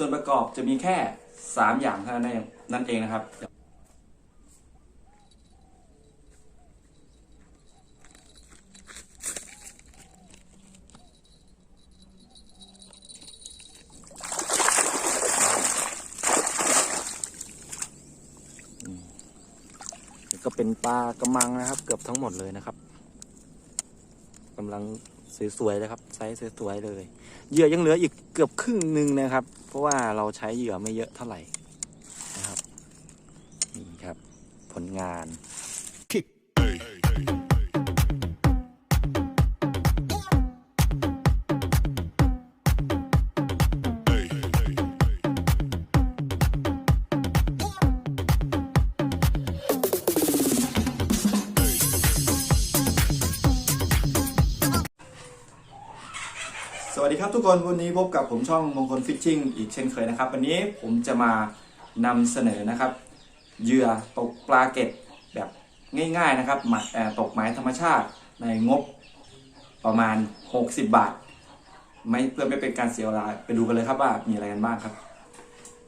ส่วนประกอบจะมีแค่ 3 อย่างเท่านั้นเองนั่นเองนะครับ ก็เป็นปลากระมังนะครับ เกือบทั้งหมดเลยนะครับกำลังสวยๆเลยครับ ไซส์สวยๆเลย เหยื่อยังเหลืออีกเกือบครึ่งหนึ่งนะครับ เพราะว่าเราใช้เหยื่อไม่เยอะเท่าไหร่นะครับนี่ครับ ผลงาน สวัสดีครับทุกคนวันนี้พบกับผมช่องมงคลฟิชชิ่งอีกเช่นเคยนะครับ วันนี้ผมจะมานำเสนอนะครับเหยื่อตกปลาเก็ดแบบง่ายๆนะครับหมักเอ่อตกหมายธรรมชาติในงบประมาณ 60 บาท ไม่เพื่อไม่เป็นการเสียเวลาไปดูกันเลยครับว่ามีอะไรกันบ้างครับ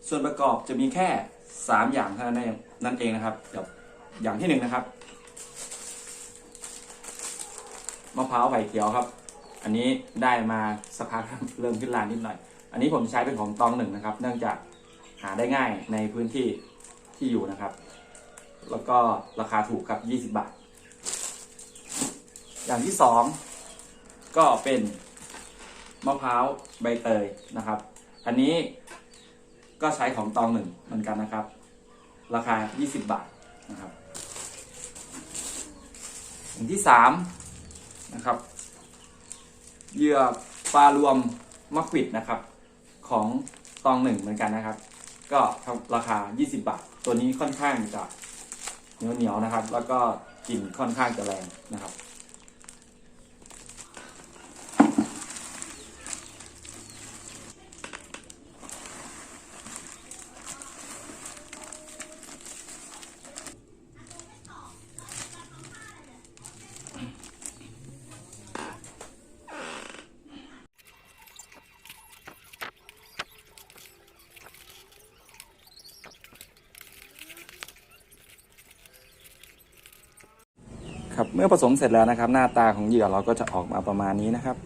ส่วนประกอบจะมีแค่ 3 อย่างเท่านั้นเองนั่นเองนะครับเดี๋ยวอย่างที่หนึ่งนะครับมะพร้าวไผ่เขียวครับ อันนี้ได้มาสักพักเริ่มขึ้นลานนิดหน่อย อันนี้ผมใช้เป็นของตองหนึ่งนะครับ เนื่องจากหาได้ง่ายในพื้นที่ที่อยู่นะครับ แล้วก็ราคาถูกครับ 20 บาท อย่างที่สองก็เป็นมะพร้าวใบเตยนะครับ อันนี้ก็ใช้ของตองหนึ่งเหมือนกันนะครับ ราคา 20 บาทนะครับอย่างที่สามนะครับ เหยื่อปลารวมมะขวิดนะครับ ของตองหนึ่งเหมือนกันนะครับ ก็ราคา 20 บาท ตัวนี้ค่อนข้างจะเหนียวเหนียวๆนะครับ แล้วก็กลิ่นค่อนข้างจะแรงนะครับ ครับ เมื่อผสมเสร็จแล้วนะครับ หน้าตาของเหยื่อเราก็จะออกมาประมาณนี้นะครับ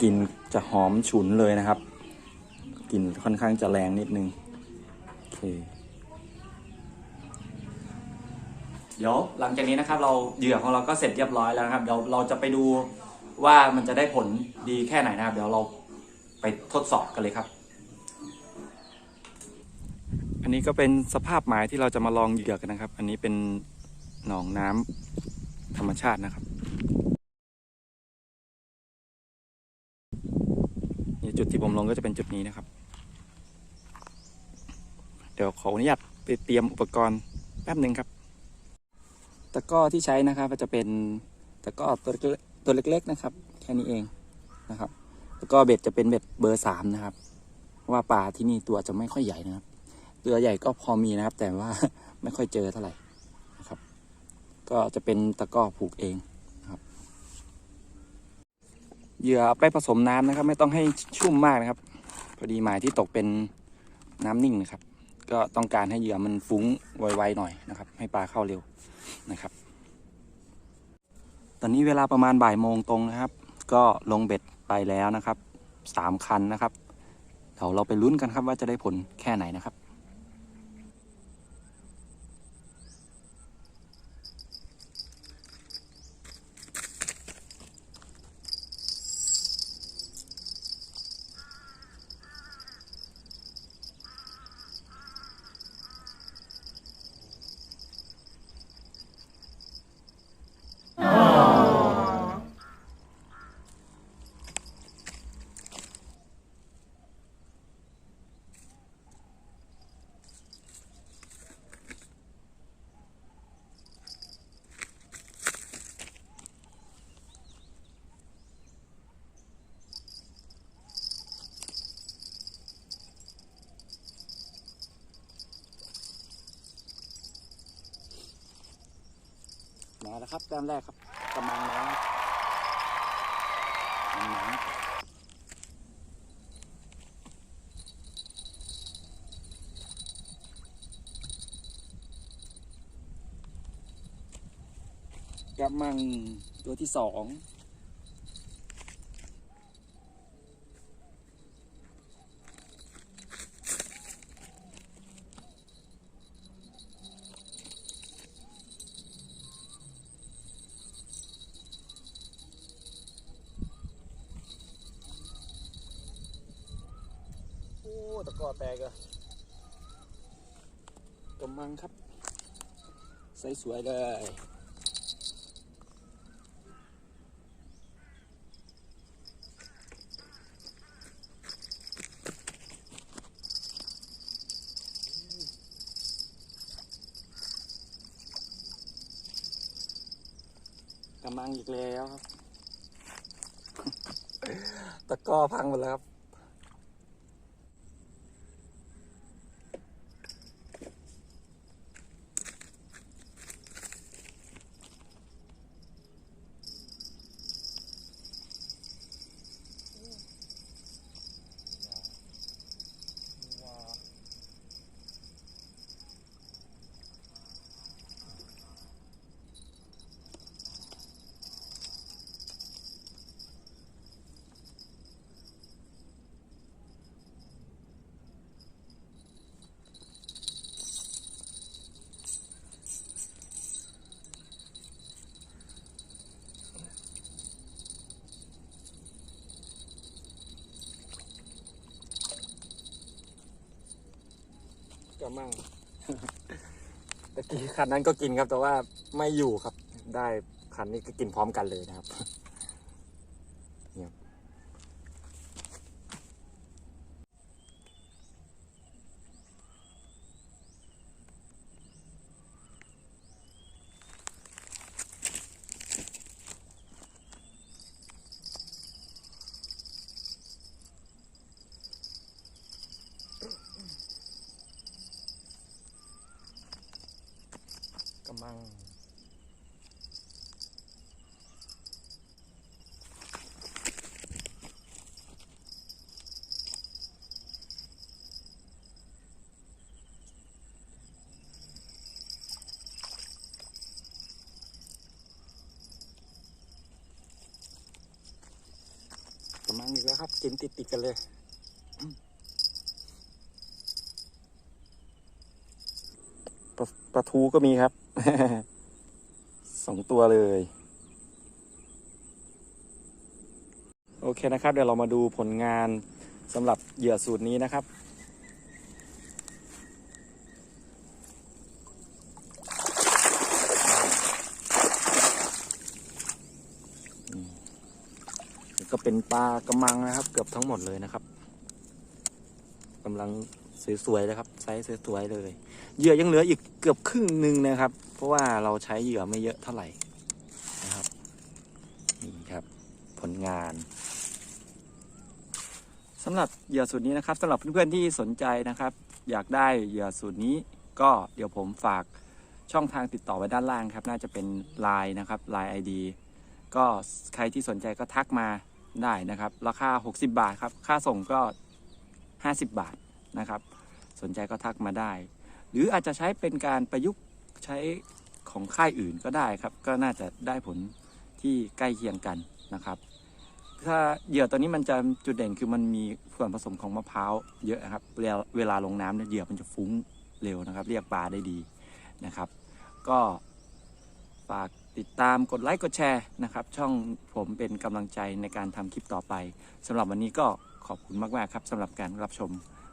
กลิ่นจะหอมฉุนเลยนะครับกลิ่นค่อนข้างจะแรงนิดนึงโอเคเดี๋ยวหลังจากนี้นะครับ เราเหยื่อของเราก็เสร็จเรียบร้อยแล้วนะครับ เดี๋ยวเราจะไปดูว่ามันจะได้ผลดีแค่ไหนนะครับ เดี๋ยวเราไปทดสอบกันเลยครับ อันนี้ก็เป็นสภาพหมายที่เราจะมาลองเหยื่อกันนะครับ อันนี้เป็นหนองน้ำธรรมชาตินะครับนี่จุดที่ผมลงก็จะเป็นจุดนี้นะครับ เดี๋ยวขออนุญาตไปเตรียมอุปกรณ์แป๊บหนึ่งครับ ตะก้อที่ใช้นะครับก็จะเป็นตะก้อตัวเล็กตัวเล็ก ๆนะครับ แค่นี้เองนะครับแล้วก็เบ็ดจะเป็นเบ็ดเบอร์สามนะครับเพราะว่าปลาที่นี่ตัวจะไม่ค่อยใหญ่นะครับ เรือใหญ่ก็พอมีนะครับ แต่ว่าไม่ค่อยเจอเท่าไหร่นะครับ ก็จะเป็นตะก้อผูกเองนะครับ เหยื่ออไปผสมน้ำนะครับ ไม่ต้องให้ชุ่มมากนะครับ พอดีหมายที่ตกเป็นน้ำนิ่งนะครับ ก็ต้องการให้เหยื่อมันฟุ้งไวๆหน่อยนะครับ ให้ปลาเข้าเร็วนะครับ ตอนนี้เวลาประมาณบ่ายโมงตรงนะครับ ก็ลงเบ็ดไปแล้วนะครับสามคันนะครับเดี๋ยวเราไปลุ้นกันครับว่าจะได้ผลแค่ไหนนะครับ นะครับแต้มแรกครับกำลังน้ำกำลังกำลังตัวที่สอง กอแตกอะกำมังครับ ใสสวยเลยกำมังอีกแล้วครับ ตะก้อพังหมดแล้วครับ ก็มั่ง ตะกี้คันนั้นก็กินครับ แต่ว่าไม่อยู่ครับ ได้คันนี้ก็กินพร้อมกันเลยนะครับ กำมังกำมังอีกแล้วครับกินติดติดๆกันเลยปลาทูก็มีครับ สองตัวเลย โอเคนะครับ เดี๋ยวเรามาดูผลงานสำหรับเหยื่อสูตรนี้นะครับก็เป็นปลากระมังนะครับ เกือบทั้งหมดเลยนะครับกำลัง สวยๆเลยครับไซส์สวยๆเลย เหยื่อยังเหลืออีกเกือบครึ่งหนึ่งนะครับ เพราะว่าเราใช้เหยื่อไม่เยอะเท่าไหร่นะครับนี่ครับผลงานสำหรับเหยื่อสูตรนี้นะครับสำหรับเพื่อนๆที่สนใจนะครับ อยากได้เหยื่อสูตรนี้ก็เดี๋ยวผมฝากช่องทางติดต่อไว้ด้านล่างครับ น่าจะเป็น Line นะครับ Line ID ก็ใครที่สนใจก็ทักมาได้นะครับ ราคา 60 บาทครับ ค่าส่งก็ 50 บาท นะครับ สนใจก็ทักมาได้ หรืออาจจะใช้เป็นการประยุกต์ใช้ของค่ายอื่นก็ได้ครับ ก็น่าจะได้ผลที่ใกล้เคียงกันนะครับ ถ้าเหยื่อตัวนี้มันจะจุดเด่นคือมันมีส่วนผสมของมะพร้าวเยอะครับ เวลาลาลงน้ำเนี่ยเหยื่อมันจะฟุ้งเร็วนะครับ เรียกปลาได้ดีนะครับ ก็ฝากติดตามกดไลค์กดแชร์นะครับ ช่องผมเป็นกำลังใจในการทำคลิปต่อไปสำหรับวันนี้ก็ขอบคุณมาก ๆ ครับสำหรับการรับชม